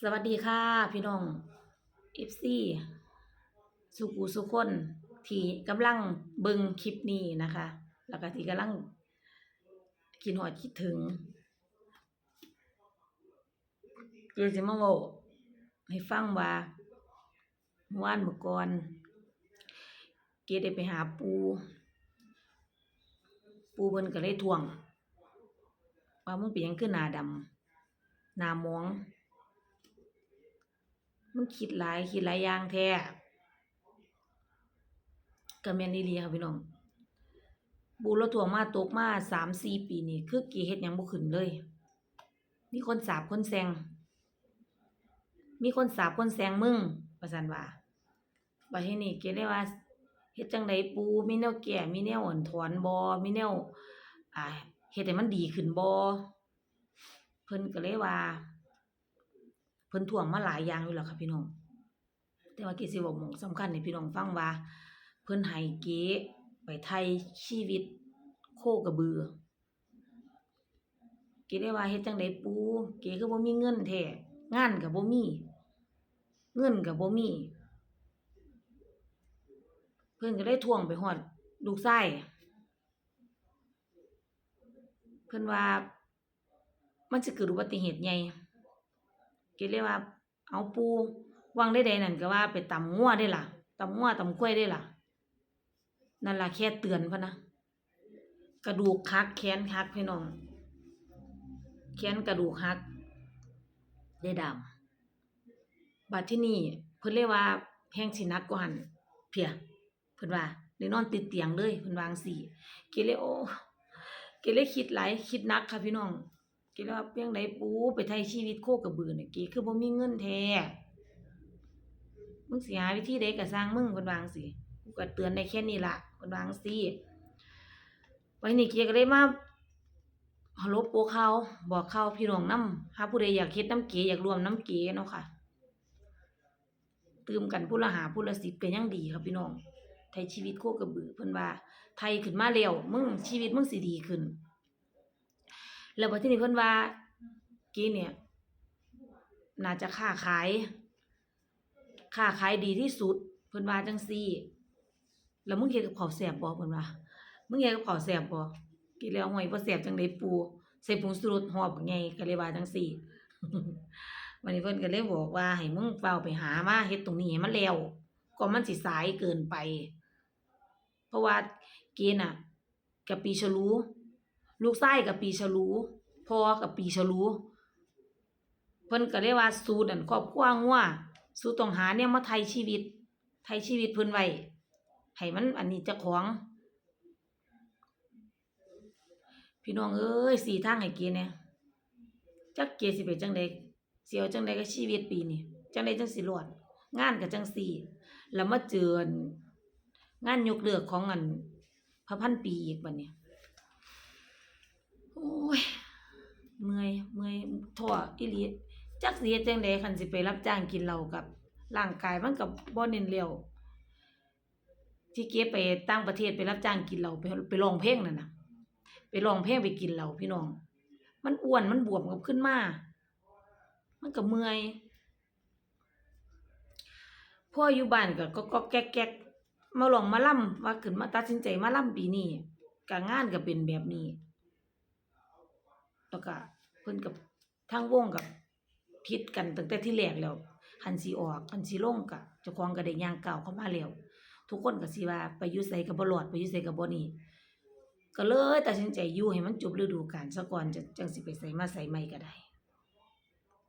สวัสดีค่ะ พี่น้องเอฟซีสุกูสุคนที่กำลังเบิ่งคลิปนี้นะคะ แล้วก็ที่กำลังคิดหอดคิดถึงเดี๋ยวสิมาเว้าให้ฟังว่าเมื่อวานเมื่อก่อน เกดได้ไปหาปู ปูเพิ่นก็เลยทวง ว่ามึงเป็นหยังคือหน้าดำหน้ามอง มึงคิดหลายคิดหลายอย่างแท้ก็แม่นอีหลีค่ะพี่น้องบูรถ่วงมาตกมาสามสี่ปีนี่คือกี่เฮ็ดยังบ่ขึ้นเลย มีคนสาบคนแซงมีคนสาบคนแซงมึงว่าซั่นว่าบัดทีนี้เกได้ว่าเฮ็ดจังไดปูมีแนวแก้มีแนวอ่อนถอนบ่มีแนวอ่าเฮ็ดให้มันดีขึ้นบ่เพิ่นก็เลยว่า เพิ่นท่วงมาหลายอย่างอยู่แล้วค่ะพี่น้อง แต่ว่าเกสิบอกหมองสำคัญให้พี่น้องฟังว่า เพิ่นให้เก๋ไปไทยชีวิต โคกระบือเก๋ได้ว่าเฮ็ดจังไดปู เก๋คือบ่มีเงินแท้งานก็บ่มี เงินก็บ่มี เพิ่นก็ได้ทวงไปฮอดลูกชายเพิ่นว่า มันสิเกิดอุบัติเหตุใหญ่ เกดเลยว่า เอาปูวางได้ใดนั่นก็ว่าไปตำงัวได้ล่ะตำงัวตำข้วยได้ล่ะ นั่นล่ะแค่เตือนพะนะ กระดูกหักแขนหักพี่น้องแขนกระดูกหัก ได้ดำบัดที่นี่เพิ่นเลยว่าแห้งสินักกว่าหันเพียเพิ่นว่าได้นอนติดเตียงเลยเพิ่นวางซี้เกเลยโอเกเลยคิดหลายคิดนักค่ะพี่น้อง กดว่าเพียงใดปูไปไทยชีวิตโคกระบือเนี่ยเกคือบ่มีเงินแท้มึงสิหาวิธีใดก็สร้างมึงเพิ่นวางซี้กูก็เตือนได้แค่นี้ล่ะเพิ่นวางซี้วันนี้เกก็เลยมาฮัลโหลโปรข่าบอกเขาพี่น้องนำหาผู้ใดอยากเฮ็ดน้ำเกอยากรวมน้ำเกเนาะค่ะตืมกันผู้ละหาผู้ละ10ก็ยังดีครับพี่น้องไทยชีวิตโคกระบือเพิ่นว่า ไทยขึ้นมาแล้วมึงชีวิตมึงสิดีขึ้น แล้วบัดทีนี้เพิ่นว่ากี้เนี่ย น่าจะค้าขายค้าขายดีที่สุด เพิ่นว่าจังซี่ แล้วมึงเฮ็ดกับข้าวแซ่บบ่เพิ่นว่ามึงเฮ็ดกับข้าวแซ่บบ่กินแล้วห่วยบ่แซ่บจังได๋ปูใส่ผงชูรสหอบบักใหญ่ก็เลยว่าจังซี่วันนี้เพิ่นก็เลยบอกว่าให้มึงเฝ้าไปหามาเฮ็ดตรงนี้ให้มันแล้วก่อนมันสิสายเกินไป เพราะว่าเกณฑ์น่ะ กับปีฉลู ลูกชายกับปีฉลูพ่อกับปีฉลูเพิ่นก็เลยกว่าสูตรนั่นครอบครัวงัวสูตรต้องหาเนี่ยมาไทยชีวิต ไทยชีวิตเพิ่นไว้ให้มันอันนี้จ้าของ พี่น้องเอ้ยสี่ทางให้เกณฑ์เนี่ยจักเกณฑ์สิเป็นจังไดสิเอาจังไดกับชีวิตปีนี้จังไดจังสิรอดงานก็จังสี่ แล้วมาเจออันงานยกเลิกของอันพระพันปีอีกบัดนี้ โอ้ยเมื่อยเมื่อยท้ออีหลีจักสิเฮ็ดจังไดคันสิไปรับจ้างกินเหล้ากับร่างกายมันก็บบ่เน้นแล้วที่เก็บไปต่างประเทศไปรับจ้างกินเหล้าไปไปร้องเพลงนั่นน่ะ ไปร้องเพลงไปกินเหล้าพี่น้อง มันอ้วนมันบวมกับขึ้นมา มันก็เมื่อยพ่ออยู่บ้านก็ก็ก็แก๊กๆมาลองมาล่ำว่าขึ้นมาตัดสินใจมาล่ำปีนี้ก็งานก็เป็นแบบนี้ แล้วก็เพิ่นกับทางวงกับผิดกันตั้งแต่ที่แรกแล้วคันสิออกคันสิลงก็เจ้าของก็ได้ย่างเก้าเข้ามาแล้วทุกคนก็สิว่าไปอยู่ไสก็บ่รอดไปอยู่ไสก็บ่นี่ก็เลยตัดสินใจอยู่ให้มันจบฤดูกาลซะก่อนจะจังสิไปไสมาไสใหม่ก็ได้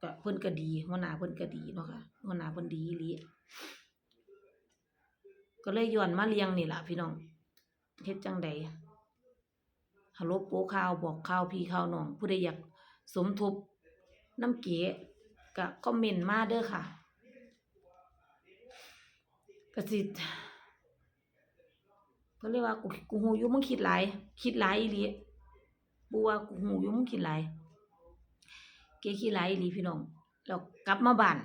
ก็เพิ่นก็ดีหัวหน้าเพิ่นก็ดีเนาะค่ะหัวหน้าเพิ่นดีอีหลีก็เลยย้อนมาเลี้ยงนี่ล่ะพี่น้องเฮ็ดจังใด ฮัลโหลโปข่าวบอกข่าวพี่ข่าวน้องผู้ใดอยากสมทบน้ำเก๋ก็คอมเมนต์มาเด้อค่ะก็สิเพิ่นเรียกว่ากูกูฮู้อยู่มึงคิดหลายคิดหลายอีหลีปูว่ากูฮู้อยู่มึงคิดหลายเก๋คิดหลายอีหลีพี่น้องแล้วกลับมาบ้าน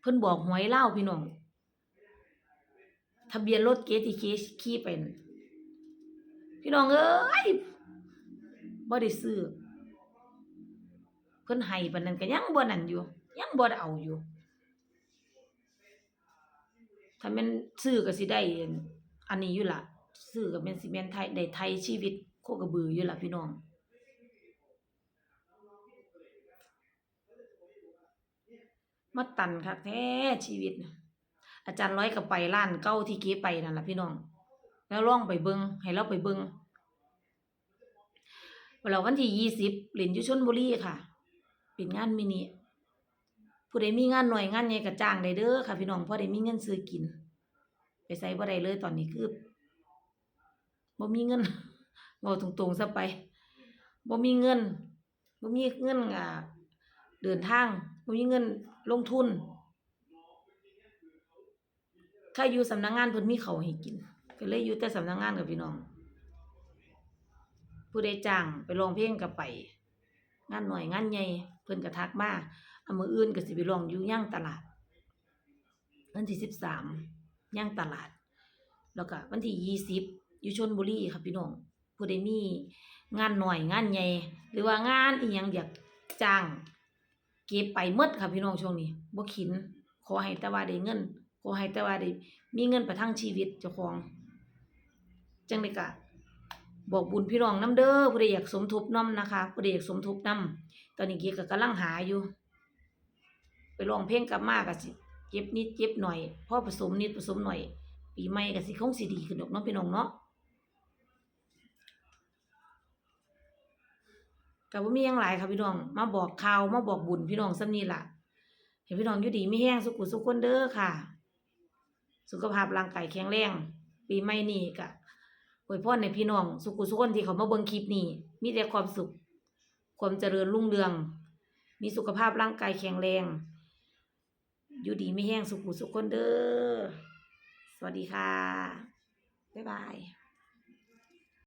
เพิ่นบอกหวยเล่าพี่น้องทะเบียนรถเก๋ที่เก๋ขี่ไปนั่นพี่น้องเอ้ย บ่ได้ซื้อเพิ่นให้ปานนั้นก็ยังบ่นั่นอยู่ ยังบ่ได้เอาอยู่ถ้าแม่นซื้อก็สิได้อันนี้อยู่ล่ะซื้อก็แม่นสิแม่นไทยได้ไทยชีวิตโคกระบืออยู่ล่ะพี่น้องมาตันคักแท้ชีวิตอาจารย์ร้อยก็ไปร้านเก่าที่เก๋ไปนั่นล่ะพี่น้อง แล้วลองไปเบิงให้เราไปเบิง เราวันที่ยี่สิบเล่นยูชลบุรีค่ะเป็นงานมินิผู้ใดมีงานหน่อยงานใหญ่ก็จ้างได้เด้อค่ะ พี่น้องพราะได้มีเงินซื้อกิน ไปใส่บ่ได้เลยตอนนี้คือบ่มีเงินเว้าตรงๆซะไปบ่มีเงินบ่มีเงินอ่าเดินทางบ่มีเงินลงทุนใครอยู่สำนักงานเพิ่นมีข้าให้กิน ก็เลยอยู่แต่สำนักงานกับพี่น้อง ผู้ใดจ้างไปร้องเพลงก็ไป งานหน่อยงานใหญ่เพิ่นก็ทักมาเอามืออื่นก็สิไปร้องอยู่ย่างตลาด วันที่13ย่างตลาด แล้วก็วันที่20อยู่ชลบุรีค่ะพี่น้องผู้ใดมีงานหน่อยงานใหญ่หรือว่างานอีหยังอยากจ้างเก็บไปหมดค่ะพี่น้องช่วงนี้บ่ขิน ขอให้แต่ว่าได้เงิน ขอให้แต่ว่าได้มีเงินประทังชีวิตเจ้าของ จังได๋ก็ บอกบุญพี่น้องนํเด้อผู้ใดอยากสมทบนํนะคะผู้ใดอยากสมทบนํตอนนี้เกียก็กำลังหาอยู่ ไปร้องเพลงกลับมาก็สิเก็บนิดเก็บหน่อยพ่อผสมนิดผสมหน่อย ปีใหม่ก็สิคงสิดีขึ้นดอกเนาะพี่น้องเนาะก็บ่มีหยังหลายค่ะพี่น้อง มาบอกข่าวมาบอกบุญพี่น้องส่ำนี้ล่ะให้พี่น้องอยู่ดีไมีแรงสุขุสุขคนเด้อค่ะ สุขภาพร่างกายแข็งแรง ปีใหม่นี้ก็ อวยพรในพี่น้อง สุขุสุขคนที่เขามาเบิ่งคลิปนี้ มีแต่ความสุข ความเจริญรุ่งเรือง มีสุขภาพร่างกายแข็งแรง อยู่ดีไม่แห้งสุขุสุขคนเด้อ สวัสดีค่ะ บ๊ายบาย